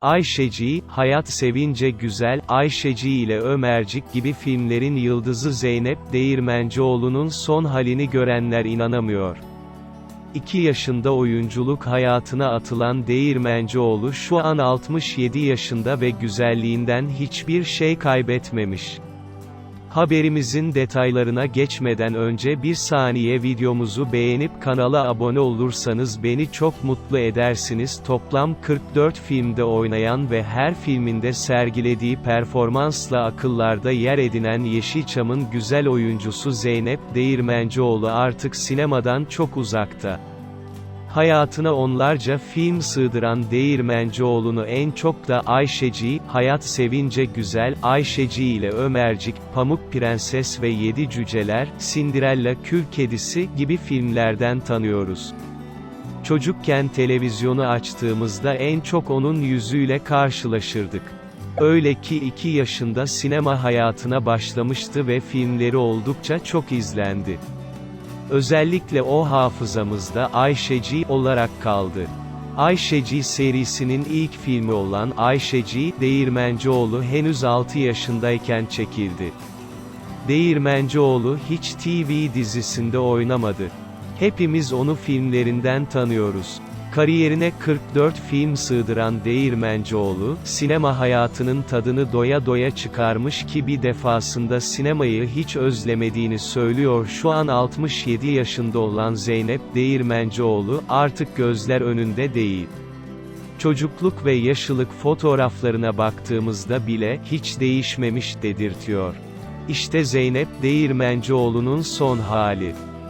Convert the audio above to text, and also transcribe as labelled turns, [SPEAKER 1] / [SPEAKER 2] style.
[SPEAKER 1] Ayşeci, Hayat Sevince Güzel, Ayşeci ile Ömercik gibi filmlerin yıldızı Zeynep Değirmencioğlu'nun son halini görenler inanamıyor. 2 yaşında oyunculuk hayatına atılan Değirmencioğlu şu an 67 yaşında ve güzelliğinden hiçbir şey kaybetmemiş. Haberimizin detaylarına geçmeden önce bir saniye videomuzu beğenip kanala abone olursanız beni çok mutlu edersiniz. Toplam 44 filmde oynayan ve her filminde sergilediği performansla akıllarda yer edinen Yeşilçam'ın güzel oyuncusu Zeynep Değirmencioğlu artık sinemadan çok uzakta. Hayatına onlarca film sığdıran Değirmencioğlu'nu en çok da Ayşeci, Hayat Sevince Güzel, Ayşeci ile Ömercik, Pamuk Prenses ve Yedi Cüceler, Cinderella Kül Kedisi gibi filmlerden tanıyoruz. Çocukken televizyonu açtığımızda en çok onun yüzüyle karşılaşırdık. Öyle ki 2 yaşında sinema hayatına başlamıştı ve filmleri oldukça çok izlendi. Özellikle o hafızamızda Ayşeci olarak kaldı. Ayşeci serisinin ilk filmi olan Ayşeci, Değirmencioğlu henüz 6 yaşındayken çekildi. Değirmencioğlu hiç TV dizisinde oynamadı. Hepimiz onu filmlerinden tanıyoruz. Kariyerine 44 film sığdıran Değirmencioğlu, sinema hayatının tadını doya doya çıkarmış ki bir defasında sinemayı hiç özlemediğini söylüyor şu an 67 yaşında olan Zeynep Değirmencioğlu, artık gözler önünde değil. Çocukluk ve yaşlılık fotoğraflarına baktığımızda bile, hiç değişmemiş dedirtiyor. İşte Zeynep Değirmencioğlu'nun son hali.